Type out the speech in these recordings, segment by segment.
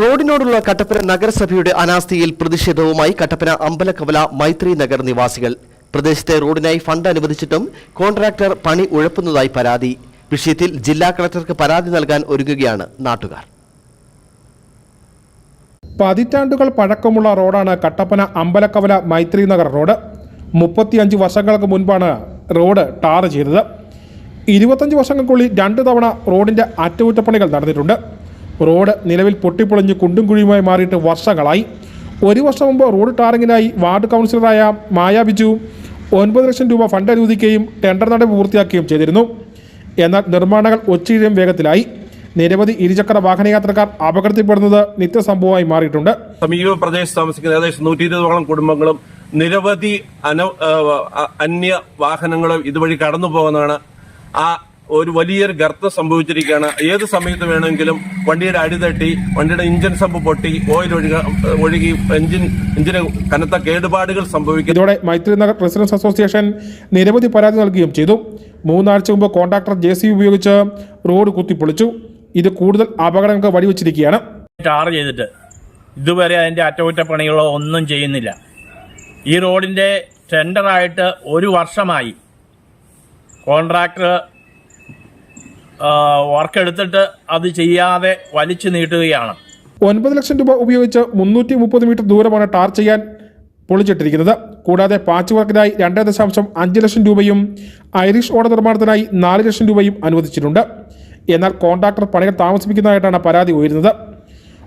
റോഡിനോടുള്ള കട്ടപ്പന നഗരസഭയുടെ അനാസ്ഥയിൽ പ്രതിഷേധവുമായി കട്ടപ്പന അമ്പലക്കവല മൈത്രി നഗർ നിവാസികൾ. പ്രദേശത്തെ റോഡിനായി ഫണ്ട് അനുവദിച്ചിട്ടും കോൺട്രാക്ടർ പണി ഉഴപ്പുന്നതായി പരാതി. വിഷയത്തിൽ ജില്ലാ കളക്ടർക്ക് പരാതി നൽകാൻ ഒരുങ്ങുകയാണ് നാട്ടുകാർ. പതിറ്റാണ്ടുകൾ പഴക്കമുള്ള റോഡാണ് കട്ടപ്പന അമ്പലക്കവല മൈത്രി നഗർ റോഡ്. മുപ്പത്തിയഞ്ച് വർഷങ്ങൾക്ക് മുൻപാണ് റോഡ് ടാർ ചെയ്തത്. ഇരുപത്തഞ്ച് വർഷങ്ങൾക്കുള്ളിൽ രണ്ട് തവണ റോഡിന്റെ അറ്റകുറ്റപ്പണികൾ നടന്നിട്ടുണ്ട്. റോഡ് നിലവിൽ പൊട്ടിപ്പൊളിഞ്ഞ് കുണ്ടും കുഴിയുമായി മാറിയിട്ട് വർഷങ്ങളായി. ഒരു വർഷം മുമ്പ് റോഡ് ടാറിങ്ങിനായി വാർഡ് കൗൺസിലറായ മായ ബിജു ഒൻപത് ലക്ഷം രൂപ ഫണ്ട് അനുവദിക്കുകയും ടെൻഡർ നടപടി പൂർത്തിയാക്കുകയും ചെയ്തിരുന്നു. എന്നാൽ നിർമ്മാണങ്ങൾ ഒച്ചിഴിയും വേഗത്തിലായി. നിരവധി ഇരുചക്ര വാഹനയാത്രക്കാർ അപകടത്തിൽപ്പെടുന്നത് നിത്യസംഭവമായി മാറിയിട്ടുണ്ട്. സമീപ പ്രദേശത്ത് താമസിക്കുന്ന ഏകദേശം നൂറ്റി ഇരുപതോളം കുടുംബങ്ങളും നിരവധി അന അന്യ വാഹനങ്ങളും ഇതുവഴി കടന്നു പോകുന്നതാണ് ആ ഒരു വലിയൊരു ഗർത്തം സംഭവിച്ചിരിക്കുകയാണ്. ഏത് സമയത്ത് വേണമെങ്കിലും വണ്ടിയുടെ അടി തട്ടി വണ്ടിയുടെ ഇഞ്ചിൻ സമ്പ് പൊട്ടി ഓയിൽ ഒഴുക ഒഴുകി എഞ്ചിൻ എഞ്ചിന് കനത്ത കേടുപാടുകൾ സംഭവിക്കും ഇതോടെ മൈത്രി നഗർ റെസിഡൻസ് അസോസിയേഷൻ നിരവധി പരാതി നൽകുകയും ചെയ്തു. മൂന്നാഴ്ച മുമ്പ് കോൺട്രാക്ടർ ജെ സി ഉപയോഗിച്ച് റോഡ് കുത്തിപ്പൊളിച്ചു. ഇത് കൂടുതൽ അപകടങ്ങൾക്ക് വഴിവെച്ചിരിക്കുകയാണ്. ടാർ ചെയ്തിട്ട് ഇതുവരെ അതിന്റെ അറ്റകുറ്റപ്പണികളോ ഒന്നും ചെയ്യുന്നില്ല. ഈ റോഡിന്റെ ടെൻഡറായിട്ട് ഒരു വർഷമായി കോൺട്രാക്ടർ വർക്ക് എടുത്തിട്ട് അത് ചെയ്യാതെ വലിച്ചു നീട്ടുകയാണ്. ഒൻപത് ലക്ഷം രൂപ ഉപയോഗിച്ച് മുന്നൂറ്റി മുപ്പത് മീറ്റർ ദൂരമാണ് ടാർ ചെയ്യാൻ പൊളിച്ചിട്ടിരിക്കുന്നത്. കൂടാതെ പാച്ച് വർക്കിനായി രണ്ട് ദശാംശം അഞ്ച് ലക്ഷം രൂപയും ഐറിഷ് ഓട നിർമ്മാണത്തിനായി നാല് ലക്ഷം രൂപയും അനുവദിച്ചിട്ടുണ്ട്. എന്നാൽ കോൺട്രാക്ടർ പണികൾ താമസിപ്പിക്കുന്നതായിട്ടാണ് പരാതി ഉയരുന്നത്.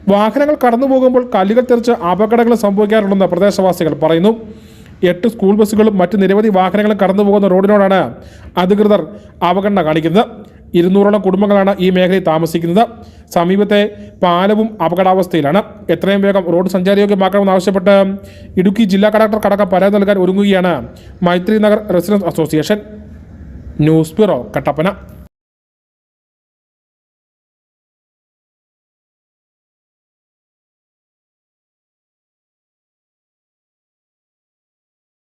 വാഹനങ്ങൾ കടന്നു പോകുമ്പോൾ കല്ലുകൾ തെറിച്ച് അപകടങ്ങൾ സംഭവിക്കാറുണ്ടെന്ന് പ്രദേശവാസികൾ പറയുന്നു. എട്ട് സ്കൂൾ ബസ്സുകളും മറ്റ് നിരവധി വാഹനങ്ങളും കടന്നു പോകുന്ന റോഡിനോടാണ് അധികൃതർ അവഗണന കാണിക്കുന്നത്. ഇരുന്നൂറോളം കുടുംബങ്ങളാണ് ഈ മേഖലയിൽ താമസിക്കുന്നത്. സമീപത്തെ പാലവും അപകടാവസ്ഥയിലാണ്. എത്രയും വേഗം റോഡ് സഞ്ചാരയോഗ്യമാക്കണമെന്നാവശ്യപ്പെട്ട് ഇടുക്കി ജില്ലാ കളക്ടർ കടക്കം പരാതി നൽകാൻ ഒരുങ്ങുകയാണ് Maithri Nagar residence association. News bureau Kattappana.